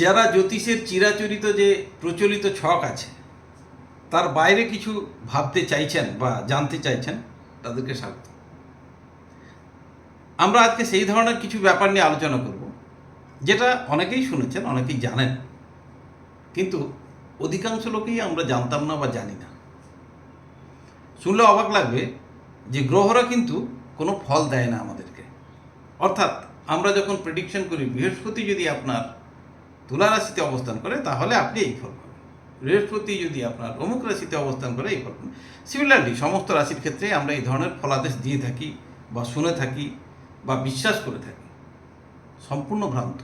যারা জ্যোতিষের চিরাচরিত যে প্রচলিত ছক আছে, তার বাইরে কিছু ভাবতে চাইছেন বা জানতে চাইছেন, তাদেরকে স্বাগত। আমরা আজকে সেই ধরনের কিছু ব্যাপার নিয়ে আলোচনা করব, যেটা অনেকেই শুনেছেন, অনেকেই জানেন, কিন্তু অধিকাংশ লোকেই আমরা জানতাম না বা জানি না। শুনলে অবাক লাগবে যে গ্রহরা কিন্তু কোনো ফল দেয় না আমাদেরকে। অর্থাৎ আমরা যখন প্রেডিকশন করি, বৃহস্পতি যদি আপনার তুলা রাশিতে অবস্থান করে, তাহলে আপনি এই ফল পাবেন। বৃহস্পতি যদি আপনার অমুক রাশিতে অবস্থান করে, এই ফল পাবেন। সিমিলারলি সমস্ত রাশির ক্ষেত্রে আমরা এই ধরনের ফলাদেশ দিয়ে থাকি বা শুনে থাকি বা বিশ্বাস করে থাকি। সম্পূর্ণ ভ্রান্ত।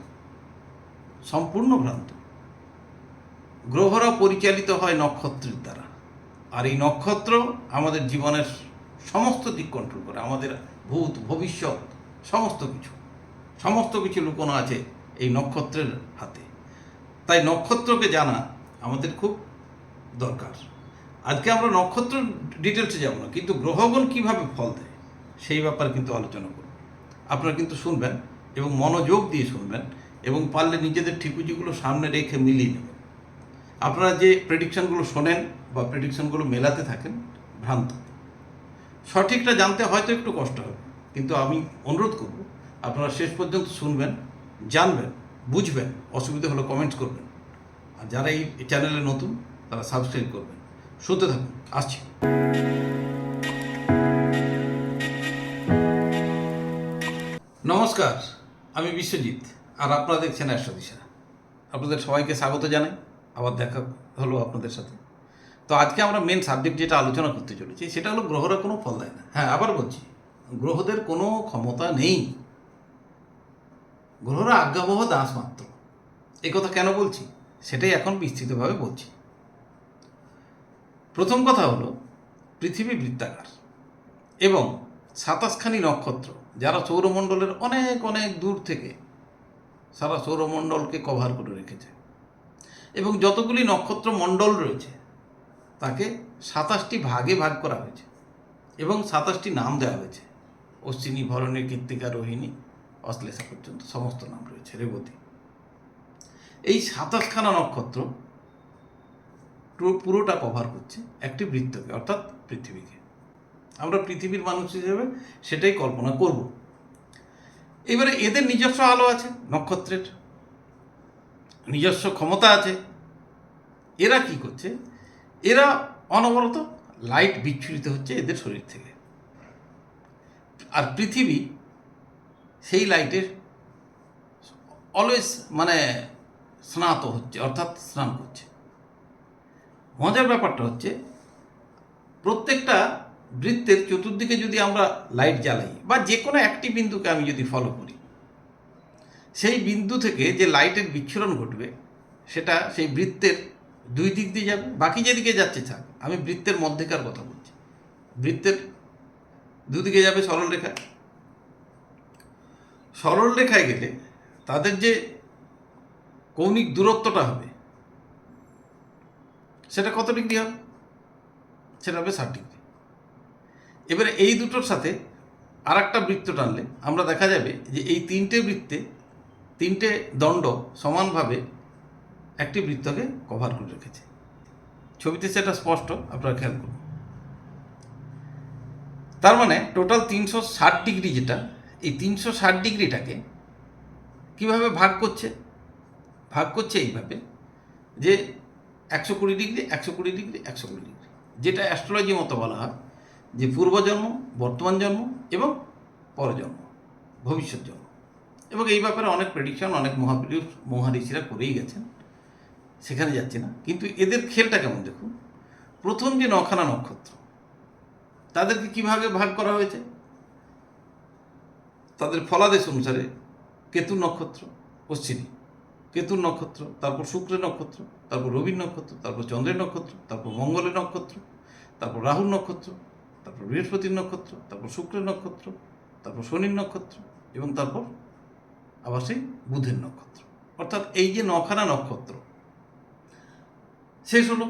সম্পূর্ণ ভ্রান্ত। গ্রহরা পরিচালিত হয় নক্ষত্রের দ্বারা। আর এই নক্ষত্র আমাদের জীবনের সমস্ত দিক কন্ট্রোল করে, আমাদের ভূত, ভবিষ্যৎ, সমস্ত কিছু। সমস্ত কিছু লুকোনো আছে এই নক্ষত্রের হাতে। তাই নক্ষত্রকে জানা আমাদের খুব দরকার। আজকে আমরা নক্ষত্র ডিটেলসে যাব না, কিন্তু গ্রহগণ কীভাবে ফল দেয়, সেই ব্যাপারে কিন্তু আলোচনা করব। আপনারা কিন্তু শুনবেন এবং মনোযোগ দিয়ে শুনবেন এবং পারলে নিজেদের ঠিকুজিগুলো সামনে রেখে মিলিয়ে নেবেন। আপনারা যে প্রেডিকশনগুলো শোনেন বা প্রেডিকশনগুলো মেলাতে থাকেন, ভ্রান্ত। সঠিকটা জানতে হয়তো একটু কষ্ট হবে, কিন্তু আমি অনুরোধ করব, আপনারা শেষ পর্যন্ত শুনবেন, জানবেন বুঝবেন, অসুবিধা হলে কমেন্টস করবেন। আর যারা এই চ্যানেলে নতুন, তারা সাবস্ক্রাইব করবেন। শুনতে থাকুন, আসছি। নমস্কার, আমি বিশ্বজিৎ, আর আপনারা দেখছেন একশো দিশা। আপনাদের সবাইকে স্বাগত জানাই, আবার দেখা হলো আপনাদের সাথে। তো আজকে আমরা মেন সাবজেক্ট যেটা আলোচনা করতে চলেছি, সেটা হলো গ্রহরা কোনো ফল দেয় না। হ্যাঁ আবার বলছি, গ্রহদের কোনো ক্ষমতা নেই। গ্রহরা আজ্ঞাবহ দাস মাত্র। এই কথা কেন বলছি? সেটাই এখন বিস্তৃতভাবে বলছি। প্রথম কথা হলো, পৃথিবী বৃত্তাকার এবং সাতাশখানি নক্ষত্র, যারা সৌরমণ্ডলের অনেক অনেক দূর থেকে সারা সৌরমণ্ডলকে কভার করে রেখেছে। এবং যতগুলি নক্ষত্র মণ্ডল রয়েছে, তাকে সাতাশটি ভাগে ভাগ করা হয়েছে এবং সাতাশটি নাম দেওয়া হয়েছে। অশ্বিনী, ভরণী, কৃত্তিকা, রোহিণী অশ্লেষা পর্যন্ত সমস্ত নাম রয়েছে, রেবতী। এই সাতাশখানা নক্ষত্র পুরোটা কভার করছে একটি বৃত্তকে, অর্থাৎ পৃথিবীকে। আমরা পৃথিবীর মানুষ হিসেবে সেটাই কল্পনা করব। এবারে এদের নিজস্ব আলো আছে নক্ষত্রের। নিজস্ব ক্ষমতা আছে। এরা কি করছে? এরা অনবরত লাইট বিচ্ছুরিত হচ্ছে এদের শরীর থেকে। আর পৃথিবী সেই লাইটের অলওয়েজ মানে স্নাত হচ্ছে, অর্থাৎ স্নান করছে। মজার ব্যাপারটা হচ্ছে, প্রত্যেকটা বৃত্তের চতুর্দিকে যদি আমরা লাইট জ্বালাই, বা যে কোনো একটি বিন্দুকে আমি যদি ফলো করি, সেই বিন্দু থেকে যে লাইটের বিচ্ছুরণ ঘটবে, সেটা সেই বৃত্তের দুই দিক দিয়ে যাবে, বাকি যেদিকে যাচ্ছে থাক, আমি বৃত্তের মধ্যেকার কথা বলছি। বৃত্তের দুদিকে যাবে সরল রেখা সরল রেখায় গেলে তাদের যে কৌণিক দূরত্বটা হবে, সেটা কত ডিগ্রি হবে সেটা হবে ষাট ডিগ্রি। এবারে এই দুটোর সাথে আর একটা বৃত্ত টানলে আমরা দেখা যাবে যে এই তিনটে বৃত্তে তিনটে দণ্ড সমানভাবে একটি বৃত্তকে কভার করে রেখেছে। ছবিতে সেটা স্পষ্ট, আপনারা খেয়াল করুন। তার মানে টোটাল তিনশো ষাট ডিগ্রি যেটা এই তিনশো ষাট ডিগ্রিটাকে কীভাবে ভাগ করছে? ভাগ করছে এইভাবে যে একশো কুড়ি ডিগ্রি, একশো কুড়ি ডিগ্রি, একশো কুড়ি ডিগ্রি, যেটা অ্যাস্ট্রোলজি মতো বলা হয়, যে পূর্বজন্ম বর্তমান জন্ম এবং পরজন্ম ভবিষ্যৎ জন্ম। এবং এই ব্যাপারে অনেক প্রেডিকশন অনেক মহাপুরুষ মহারিষিরা করেই গেছেন, সেখানে যাচ্ছে না। কিন্তু এদের খেলটা কেমন দেখুন? প্রথম যে নখানা নক্ষত্র, তাদেরকে কীভাবে ভাগ করা হয়েছে? তাদের ফলাদেশ অনুসারে কেতু নক্ষত্র পশ্চিমী কেতুর নক্ষত্র, তারপর শুক্রের নক্ষত্র, তারপর রবির নক্ষত্র, তারপর চন্দ্রের নক্ষত্র, তারপর মঙ্গলের নক্ষত্র, তারপর রাহুর নক্ষত্র, তারপর বৃহস্পতির নক্ষত্র, তারপর শুক্রের নক্ষত্র, তারপর শনির নক্ষত্র এবং তারপর আবার সেই বুধের নক্ষত্র। অর্থাৎ এই যে নখানা নক্ষত্র, শেষ হলো।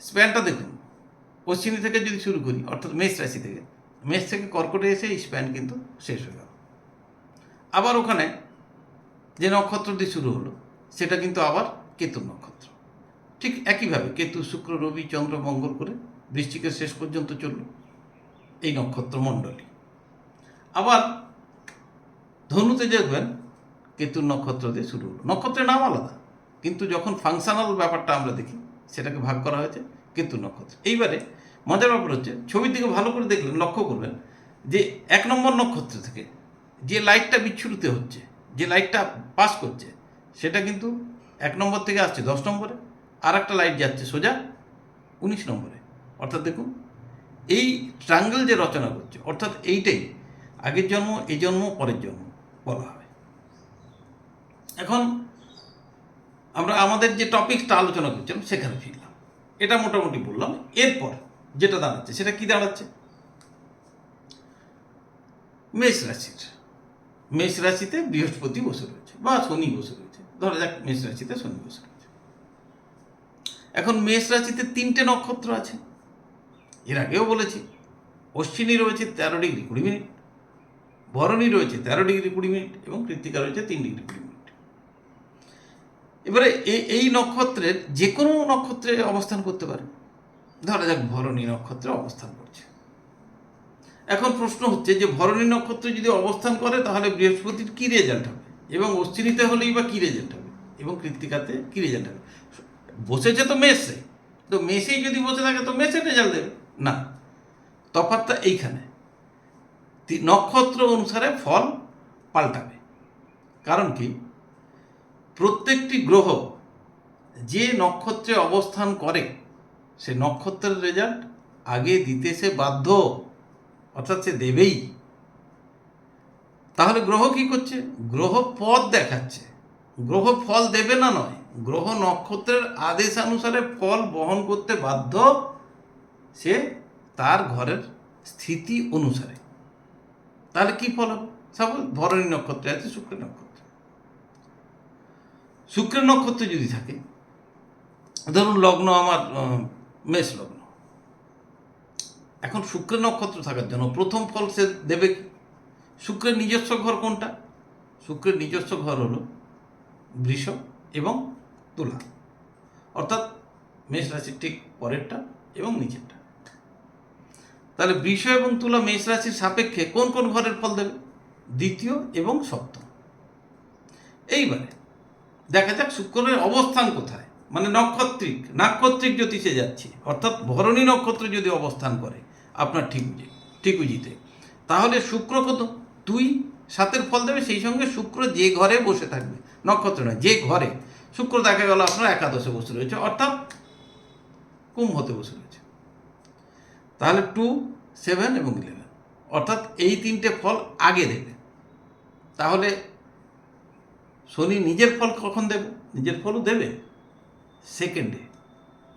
স্প্যানটা দেখুন। পশ্চিমী থেকে যদি শুরু করি, অর্থাৎ মেষ রাশি থেকে মেষ থেকে কর্কটে এসে স্প্যান কিন্তু শেষ হয়ে গেল। আবার ওখানে যে নক্ষত্র দিয়ে শুরু হলো, সেটা কিন্তু আবার কেতু নক্ষত্র। ঠিক একইভাবে কেতু, শুক্র, রবি, চন্দ্র, মঙ্গল করে বৃশ্চিকের শেষ পর্যন্ত চলল এই নক্ষত্র মণ্ডলী আবার ধনুতে দেখবেন কেতুর নক্ষত্র দিয়ে শুরু হলো। নক্ষত্রের নাম আলাদা, কিন্তু যখন ফাংশনাল ব্যাপারটা আমরা দেখি, সেটাকে ভাগ করা হয়েছে কেতু নক্ষত্র। এইবারে মজার ব্যাপার হচ্ছে, ছবির দিকে ভালো করে দেখলেন লক্ষ্য করবেন যে এক নম্বর নক্ষত্র থেকে যে লাইটটা বিচ্ছুরিত হচ্ছে, যে লাইটটা পাস করছে, সেটা কিন্তু এক নম্বর থেকে আসছে দশ নম্বরে আর একটা লাইট যাচ্ছে সোজা উনিশ নম্বরে। অর্থাৎ দেখুন, এই ট্রাঙ্গেল যে রচনা করছে, অর্থাৎ এইটাই আগের জন্ম, এই জন্ম, পরের জন্ম বলা হয়। এখন আমরা আমাদের যে টপিকটা আলোচনা করছিলাম, সেখানে ফিরলাম। এটা মোটামুটি বললাম। এরপর যেটা দাঁড়াচ্ছে সেটা কি দাঁড়াচ্ছে? মেষ রাশির। মেষ রাশিতে বৃহস্পতি বসে রয়েছে, বা শনি বসে রয়েছে। ধরা যাক মেষ রাশিতে শনি বসে রয়েছে। এখন মেষ রাশিতে তিনটে নক্ষত্র আছে। এর আগেও বলেছি, অশ্বিনী রয়েছে তেরো ডিগ্রি কুড়ি মিনিট, ভরণী রয়েছে তেরো ডিগ্রি কুড়ি মিনিট, এবং কৃত্তিকা রয়েছে তিন ডিগ্রি কুড়ি মিনিট। এবারে এই নক্ষত্রের যে কোনো নক্ষত্রে অবস্থান করতে পারে। ধরা যাক ভরণী নক্ষত্রে অবস্থান করছে। এখন প্রশ্ন হচ্ছে যে ভরণী নক্ষত্রে যদি অবস্থান করে, তাহলে বৃহস্পতির কী রেজাল্ট হবে? এবং অশ্বিনীতে হলেই বা কী রেজাল্ট হবে? এবং কৃত্তিকাতে কী রেজাল্ট হবে? বসেছে তো মেসে তো মেসেই যদি বসে থাকে, তো মেসে রেজাল্ট দেবে। না, তফাৎটা এইখানে। নক্ষত্র অনুসারে ফল পাল্টাবে। কারণ কি? প্রত্যেকটি গ্রহ যে নক্ষত্রে অবস্থান করে সে নক্ষত্রের রেজাল্ট আগে দিতে সে বাধ্য, অর্থাৎ সে দেবেই। তাহলে গ্রহ কি করছে? গ্রহ পথ দেখাচ্ছে। গ্রহ ফল দেবে না নয়, গ্রহ নক্ষত্রের আদেশ অনুসারে ফল বহন করতে বাধ্য সে তার ঘরের স্থিতি অনুসারে। তাহলে কি ফল সাপোজ ভরণী নক্ষত্রে আছে শুক্র নক্ষত্র। শুক্রের নক্ষত্র যদি থাকে, ধরুন লগ্ন আমার মেষ লগ্ন। এখন শুক্রের নক্ষত্র থাকার জন্য প্রথম ফল সে দেবে কি? শুক্রের নিজস্ব ঘর কোনটা? শুক্রের নিজস্ব ঘর হলো বৃষ এবং তুলা। অর্থাৎ মেষ রাশির ঠিক পরেরটা এবং নিচেরটা। তাহলে বৃষ এবং তুলা মেষ রাশির সাপেক্ষে কোন কোন ঘরের ফল দেবে? দ্বিতীয় এবং সপ্তম। এইবারে দেখা যাক শুক্রের অবস্থান কোথায়। মানে নক্ষত্রিক, নাক্ষত্রিক জ্যোতিষে যাচ্ছি। অর্থাৎ ভরণী নক্ষত্র যদি অবস্থান করে, আপনার ঠিক ঠিকুজিতে তাহলে শুক্র কত? দুই, সাতের ফল দেবে, সেই সঙ্গে শুক্র যে ঘরে বসে থাকবে, নক্ষত্র নয়, যে ঘরে। শুক্র দেখা গেল আপনার একাদশে বসে রয়েছে, অর্থাৎ কুম্ভতে বসে রয়েছে। তাহলে টু সেভেন এবং ইলেভেন অর্থাৎ এই তিনটে ফল আগে দেবে। তাহলে শনি নিজের ফল কখন দেবে? নিজের ফলও দেবে। সেকেন্ডে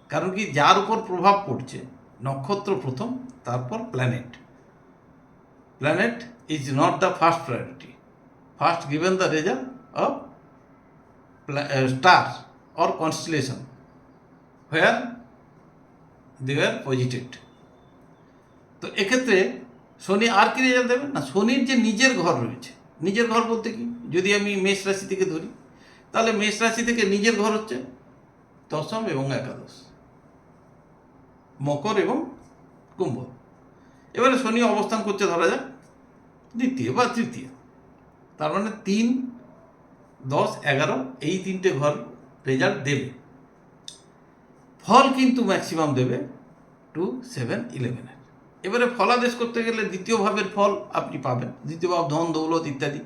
কারণ কি, যার উপর প্রভাব পড়ছে, নক্ষত্র প্রথম, তারপর planet planet is not the first priority first given the result of star or constellation where they are posited তো এক্ষেত্রে শনি আর কি রেজাল্ট দেবে? না, শনির যে নিজের ঘর রয়েছে, নিজের ঘর বলতে কি? যদি আমি মেষ রাশি থেকে ধরি, তাহলে মেষ রাশি থেকে নিজের ঘর হচ্ছে দশম এবং একাদশ। মকর এবং কুম্ভ। এবারে শনি অবস্থান করছে ধরা যাক, দ্বিতীয় বা তৃতীয়। তার মানে তিন, দশ, এগারো, এই তিনটে ঘর রেজাল্ট দেবে। ফল কিন্তু ম্যাক্সিমাম দেবে টু সেভেন ইলেভেনের এবারে ফলাদেশ করতে গেলে দ্বিতীয় ভাবের ফল আপনি পাবেন। দ্বিতীয় ভাব ধন, দৌলত ইত্যাদি।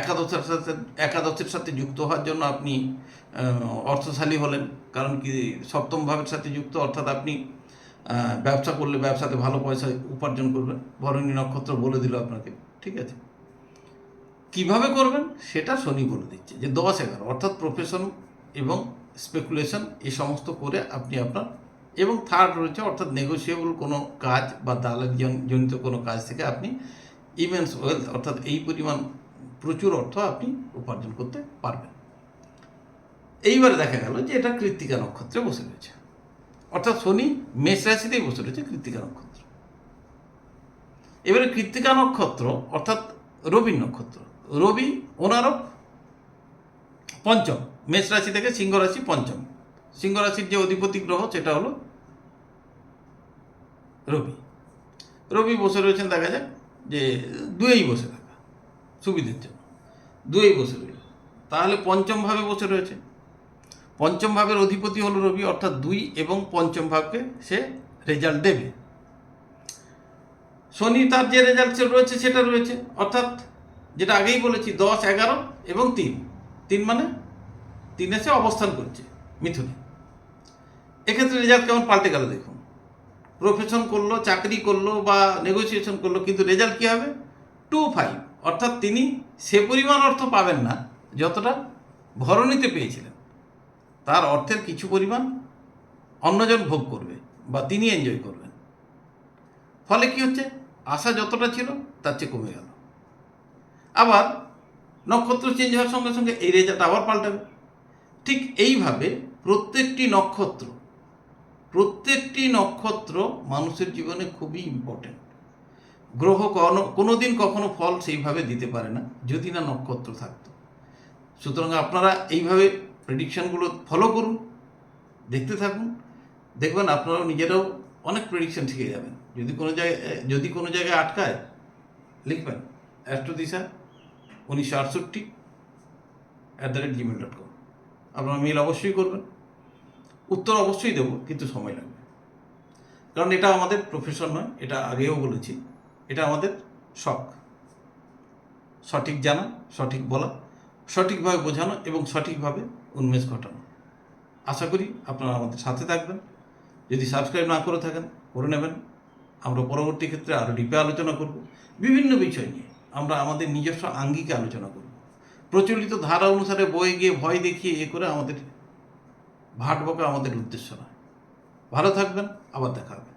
একাদশের সাথে একাদশের সাথে যুক্ত হওয়ার জন্য আপনি অর্থশালী হলেন। কারণ কি, সপ্তম ভাবের সাথে যুক্ত, অর্থাৎ আপনি ব্যবসা করলে ব্যবসাতে ভালো পয়সা উপার্জন করবেন। ভরণী নক্ষত্র বলে দিল আপনাকে, ঠিক আছে? কীভাবে করবেন? সেটা শনি বলে দিচ্ছে যে দশ এগারো, অর্থাৎ প্রফেশন এবং স্পেকুলেশন এই সমস্ত করে আপনি আপনার এবং থার্ড রয়েছে, অর্থাৎ নেগোসিয়েবল কোনো কাজ বা দালাল জন- জনিত কোনো কাজ থেকে আপনি ইমেন্স ওয়েলথ অর্থাৎ এই পরিমাণ প্রচুর অর্থ আপনি উপার্জন করতে পারবেন। এইবারে দেখা গেল যে এটা কৃত্তিকা নক্ষত্রে বসে রয়েছে। অর্থাৎ শনি মেষ রাশিতেই বসে রয়েছে কৃত্তিকা নক্ষত্র। এবারে কৃত্তিকা নক্ষত্র, অর্থাৎ রবি নক্ষত্র। রবি, ওনারও পঞ্চম। মেষ রাশি থেকে সিংহ রাশি পঞ্চম। সিংহ রাশির যে অধিপতি গ্রহ, সেটা হলো রবি। রবি বসে রয়েছেন, দেখা যাক, যে দুয়েই বসে থাকা, সুবিধের জন্য। দুয়েই বসে রয়েছে তাহলে পঞ্চম ভাবে বসে রয়েছে। পঞ্চম ভাবের অধিপতি হলো রবি, অর্থাৎ দুই এবং পঞ্চম ভাবকে সে রেজাল্ট দেবে। শনি তার যে রেজাল্ট রয়েছে, সেটা রয়েছে। অর্থাৎ যেটা আগেই বলেছি, দশ, এগারো এবং তিন। তিন মানে তিনে সে অবস্থান করছে। মিথুনে। এক্ষেত্রে রেজাল্ট কেমন পাল্টে গেল দেখুন। প্রফেশন করল, চাকরি করল বা নেগোসিয়েশন করল, কিন্তু রেজাল্ট কী হবে? টু ফাইভ অর্থাৎ তিনি সে পরিমাণ অর্থ পাবেন না, যতটা ভরণীতে পেয়েছিলেন। তার অর্থের কিছু পরিমাণ অন্যজন ভোগ করবে বা তিনি এনজয় করবেন। ফলে কি হচ্ছে? আশা যতটা ছিল, তার চেয়ে কমে গেল। আবার নক্ষত্র চেঞ্জ হওয়ার সঙ্গে সঙ্গে এই রেজাল্ট আবার পাল্টাবে। ঠিক এইভাবে প্রত্যেকটি নক্ষত্র প্রত্যেকটি নক্ষত্র মানুষের জীবনে খুবই ইম্পর্টেন্ট গ্রহ কোনো দিন কখনো ফল সেইভাবে দিতে পারে না, যদি না নক্ষত্র থাকত। সুতরাং আপনারা এইভাবে প্রেডিকশনগুলো ফলো করুন, দেখতে থাকুন, দেখবেন আপনারাও নিজেরাও অনেক প্রেডিকশন শিখে যাবেন। যদি কোনো জায়গায়, যদি কোনো জায়গায় আটকায়, লিখবেন, অ্যাস্ট্রোদিশা উনিশশো আটষট্টি at the rate Gmail dot com আপনারা মেল অবশ্যই করবেন। উত্তর অবশ্যই দেবো, কিন্তু সময় লাগবে। কারণ এটা আমাদের প্রফেশন নয়, এটা আগেও বলেছি, এটা আমাদের শখ। সঠিক জানা, সঠিক বলা, সঠিকভাবে বোঝানো এবং সঠিকভাবে উন্মেষ ঘটানো। আশা করি আপনারা আমাদের সাথে থাকবেন। যদি সাবস্ক্রাইব না করে থাকেন, করে নেবেন। আমরা পরবর্তী ক্ষেত্রে আরও ডিপে আলোচনা করব। বিভিন্ন বিষয় নিয়ে আমরা আমাদের নিজস্ব আঙ্গিকে আলোচনা করব। প্রচলিত ধারা অনুসারে বয়ে গিয়ে ভয় দেখিয়ে এ করে আমাদের ভাট বকা আমাদের উদ্দেশ্য নয়। ভালো থাকবেন আবার দেখা হবে।